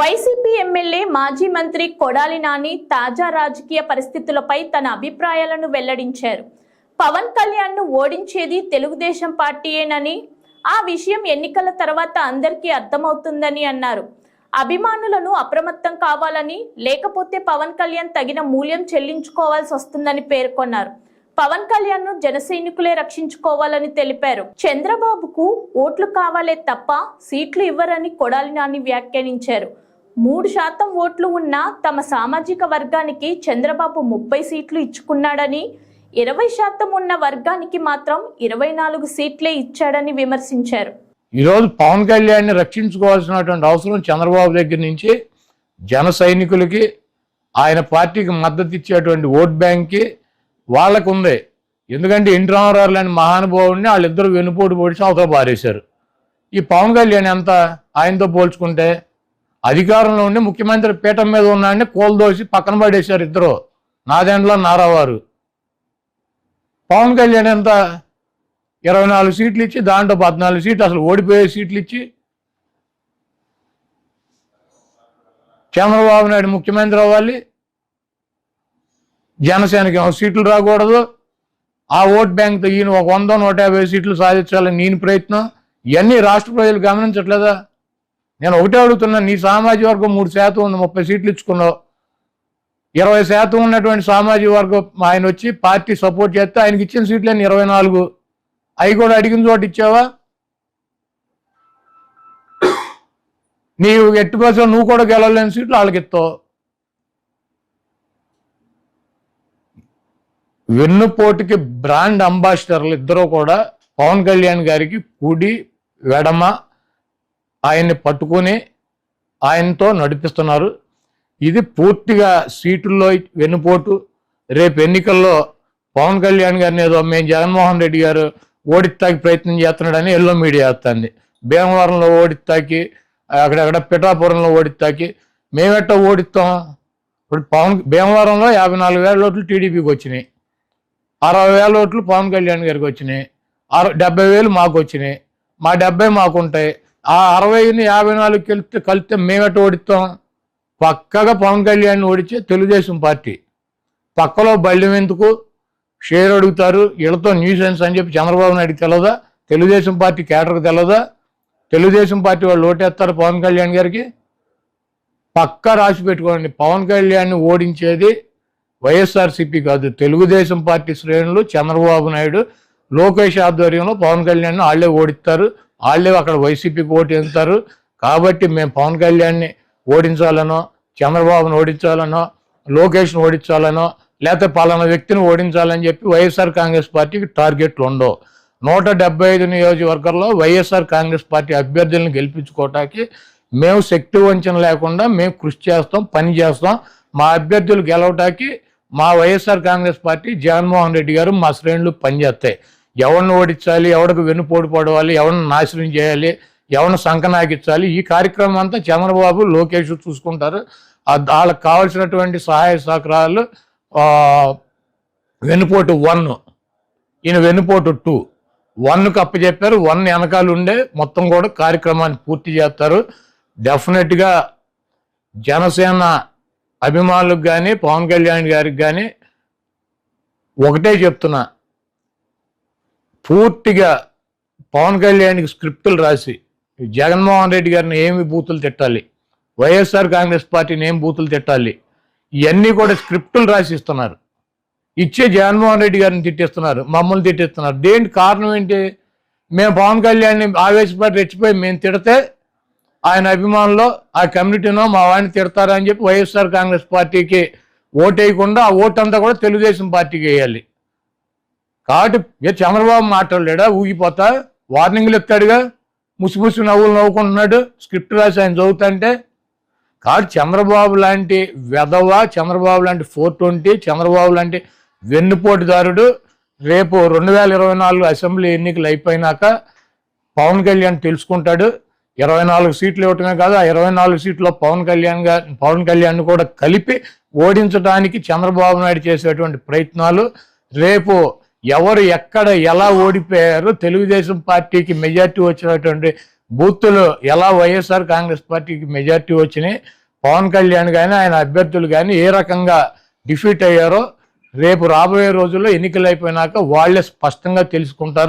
YCP MLA మాజీ మంత్రి కొడాలి నాని తాజా రాజకీయ పరిస్థితులపై తన అభిప్రాయాలను వెల్లడించారు. పవన్ కళ్యాణ్ను ఓడించేది తెలుగుదేశం పార్టీయేనని ఆ విషయం ఎన్నికల తర్వాత అందరికీ అర్థమవుతుందని అన్నారు. అభిమానులను అప్రమత్తం కావాలని లేకపోతే పవన్ కళ్యాణ్ తగిన మూల్యం చెల్లించుకోవాల్సి వస్తుందని పేర్కొన్నారు. పవన్ కళ్యాణ్ను జన సైనికులే రక్షించుకోవాలని తెలిపారు. చంద్రబాబుకు ఓట్లు కావాలే తప్ప సీట్లు ఇవ్వరని కొడాలి నాని వ్యాఖ్యానించారు. మూడు శాతం ఓట్లు ఉన్న తమ సామాజిక వర్గానికి చంద్రబాబు ముప్పై సీట్లు ఇచ్చుకున్నాడని ఇరవై శాతం ఉన్న వర్గానికి మాత్రం ఇరవై నాలుగు సీట్లే ఇచ్చాడని విమర్శించారు. ఈరోజు పవన్ కళ్యాణ్ని రక్షించుకోవాల్సినటువంటి అవసరం చంద్రబాబు దగ్గర నుంచి జన సైనికులకి ఆయన పార్టీకి మద్దతు ఇచ్చేటువంటి ఓట్ బ్యాంక్కి వాళ్ళకు ఉంది ఎందుకంటే ఎన్టీ రామారావు లాంటి మహానుభావుడిని వాళ్ళిద్దరూ వెనుపోటు పొడిచి అవతల పారేశారు. ఈ పవన్ కళ్యాణ్ ఎంత ఆయనతో పోల్చుకుంటే అధికారంలో ఉండి ముఖ్యమంత్రి పీఠం మీద ఉన్నాడని కోల్దోసి పక్కన పడేశారు ఇద్దరు. నాదెండ్ల నారావారు. పవన్ కళ్యాణ్ ఎంత? ఇరవై నాలుగు సీట్లు ఇచ్చి దాంట్లో పద్నాలుగు సీట్లు అసలు ఓడిపోయే సీట్లు ఇచ్చి. చంద్రబాబు నాయుడు ముఖ్యమంత్రి అవ్వాలి. జనసేనకి ఏమో సీట్లు రాకూడదు. ఆ ఓట్ బ్యాంక్తో ఈయన ఒక వంద నూట యాభై సీట్లు సాధించాలని నేను ప్రయత్నం. ఇవన్నీ రాష్ట్ర ప్రజలు గమనించట్లేదా? నేను ఒకటే అడుగుతున్నా నీ సామాజిక వర్గం మూడు శాతం ఉంది ముప్పై సీట్లు ఇచ్చుకున్నావు. ఇరవై శాతం ఉన్నటువంటి సామాజిక వర్గం ఆయన వచ్చి పార్టీ సపోర్ట్ చేస్తే ఆయనకి ఇచ్చిన సీట్లని ఇరవై నాలుగు. అవి కూడా అడిగిన చోటు ఇచ్చావా? నీవు ఎట్టు కోసం నువ్వు కూడా గెలవలేని సీట్లు వాళ్ళకి ఇస్తావు. వెన్నుపోటుకి బ్రాండ్ అంబాసిడర్లు ఇద్దరు కూడా పవన్ కళ్యాణ్ గారికి కుడి వెడమ ఆయన్ని పట్టుకొని ఆయనతో నడిపిస్తున్నారు. ఇది పూర్తిగా సీటుల్లో వెన్నుపోటు. రేపు ఎన్నికల్లో పవన్ కళ్యాణ్ గారిని ఏదో మేము జగన్మోహన్ రెడ్డి గారు ఓడిత్తాకి ప్రయత్నం చేస్తున్నాడని ఎల్లో మీడియా వస్తుంది భీమవరంలో ఓడిత్తాకి అక్కడక్కడ పిఠాపురంలో ఓడిత్తాకి మేమెట్ట ఓడిస్తాం ఇప్పుడు పవన్ భీమవరంలో యాభై నాలుగు వేల ఓట్లు టీడీపీకి వచ్చినాయి. అరవై వేల ఓట్లు పవన్ కళ్యాణ్ గారికి వచ్చినాయి. అర డెబ్బై వేలు మాకు వచ్చినాయి. మా డెబ్బై మాకు ఉంటాయి. ఆ అరవైని యాభై నాలుగు కలిస్తే కలిస్తే మేమెట్ట ఓడిస్తాం? పక్కగా పవన్ కళ్యాణ్ ఓడించే తెలుగుదేశం పార్టీ. పక్కలో బళ్ళెం ఎందుకు? షేర్ అడుగుతారు. వీళ్ళతో న్యూసెన్స్ అని చెప్పి చంద్రబాబు నాయుడు తెలదా తెలుగుదేశం పార్టీ కేటర్కి తెలదా తెలుగుదేశం పార్టీ వాళ్ళు ఓటేస్తారు పవన్ కళ్యాణ్ గారికి? పక్క రాసి పెట్టుకోండి. పవన్ కళ్యాణ్ని ఓడించేది వైఎస్ఆర్సీపీ కాదు. తెలుగుదేశం పార్టీ శ్రేణులు చంద్రబాబు నాయుడు లోకేష్ ఆధ్వర్యంలో పవన్ కళ్యాణ్ వాళ్ళే ఓడిస్తారు. వాళ్ళే అక్కడ వైసీపీకి ఓటు ఎంతారు కాబట్టి మేము పవన్ కళ్యాణ్ని ఓడించాలనో చంద్రబాబును ఓడించాలనో లోకేష్ను ఓడించాలనో లేకపోతే పలానా వ్యక్తిని ఓడించాలని చెప్పి వైఎస్ఆర్ కాంగ్రెస్ పార్టీకి టార్గెట్లు ఉండవు. నూట డెబ్బై ఐదు నియోజకవర్గాల్లో వైఎస్ఆర్ కాంగ్రెస్ పార్టీ అభ్యర్థులను గెలిపించుకోవటానికి మేము శక్తి వంచన లేకుండా మేము కృషి చేస్తాం పని చేస్తాం. మా అభ్యర్థులు గెలవటానికి మా YSR Congress party Jaganmohan Reddy garu మా శ్రేణులు పనిచేస్తాయి. ఎవరిని ఓడించాలి ఎవరికి వెన్నుపోటు పడవాలి ఎవరిని నాశనం చేయాలి ఎవరిని సంకనాగించాలి ఈ కార్యక్రమం అంతా చంద్రబాబు లోకేష్ చూసుకుంటారు. వాళ్ళకి కావాల్సినటువంటి సహాయ సహకారాలు వెన్నుపోటు వన్ ఈయన వెన్నుపోటు టూ. వన్కి అప్పచెప్పారు వన్ వెనకాల ఉండే మొత్తం కూడా కార్యక్రమాన్ని పూర్తి చేస్తారు. డెఫినెట్గా జనసేన అభిమానులకు కానీ పవన్ కళ్యాణ్ గారికి కానీ ఒకటే చెప్తున్నా పూర్తిగా పవన్ కళ్యాణ్కి స్క్రిప్టులు రాసి జగన్మోహన్ రెడ్డి గారిని ఏమి బూతులు తిట్టాలి వైఎస్ఆర్ కాంగ్రెస్ పార్టీని ఏం బూతులు తిట్టాలి ఇవన్నీ కూడా స్క్రిప్టులు రాసి ఇస్తున్నారు. ఇచ్చే జగన్మోహన్ రెడ్డి గారిని తిట్టిస్తున్నారు మమ్మల్ని తిట్టిస్తున్నారు. దేనికి కారణం ఏంటి? మేము పవన్ కళ్యాణ్ని ఆవేశపడి రెచ్చిపోయి మేము తిడితే ఆయన అభిమానులు ఆ కమ్యూనిటీనో మా వాడిని తిడతారని చెప్పి వైఎస్ఆర్ కాంగ్రెస్ పార్టీకి ఓటేయకుండా ఆ ఓటు అంతా కూడా తెలుగుదేశం పార్టీకి వేయాలి. కాబట్టి ఏ చంద్రబాబు మాట్లాడలేడా? ఊగిపోతా? వార్నింగ్లు ఇస్తాడుగా ముసిముసి నవ్వులు నవ్వుకుంటున్నాడు. స్క్రిప్ట్ రాసి ఆయన చదువుతుంటే కాబట్టి చంద్రబాబు లాంటి వెధవ చంద్రబాబు లాంటి ఫోర్ ట్వంటీ చంద్రబాబు లాంటి వెన్నుపోటుదారుడు రేపు రెండు వేల ఇరవై నాలుగు అసెంబ్లీ ఎన్నికలు అయిపోయినాక పవన్ కళ్యాణ్ తెలుసుకుంటాడు. ఇరవై నాలుగు సీట్లు ఇవ్వటమే కాదు ఆ ఇరవై నాలుగు సీట్లో పవన్ కళ్యాణ్ పవన్ కళ్యాణ్ కూడా కలిపి ఓడించడానికి చంద్రబాబు నాయుడు చేసేటువంటి ప్రయత్నాలు రేపు ఎవరు ఎక్కడ ఎలా ఓడిపోయారో తెలుగుదేశం పార్టీకి మెజార్టీ వచ్చినటువంటి బూత్తులు ఎలా వైఎస్ఆర్ కాంగ్రెస్ పార్టీకి మెజార్టీ వచ్చినాయి. పవన్ కళ్యాణ్ కానీ ఆయన అభ్యర్థులు కానీ ఏ రకంగా డిఫీట్ అయ్యారో రేపు రాబోయే రోజుల్లో ఎన్నికలు అయిపోయినాక వాళ్ళే స్పష్టంగా తెలుసుకుంటారు.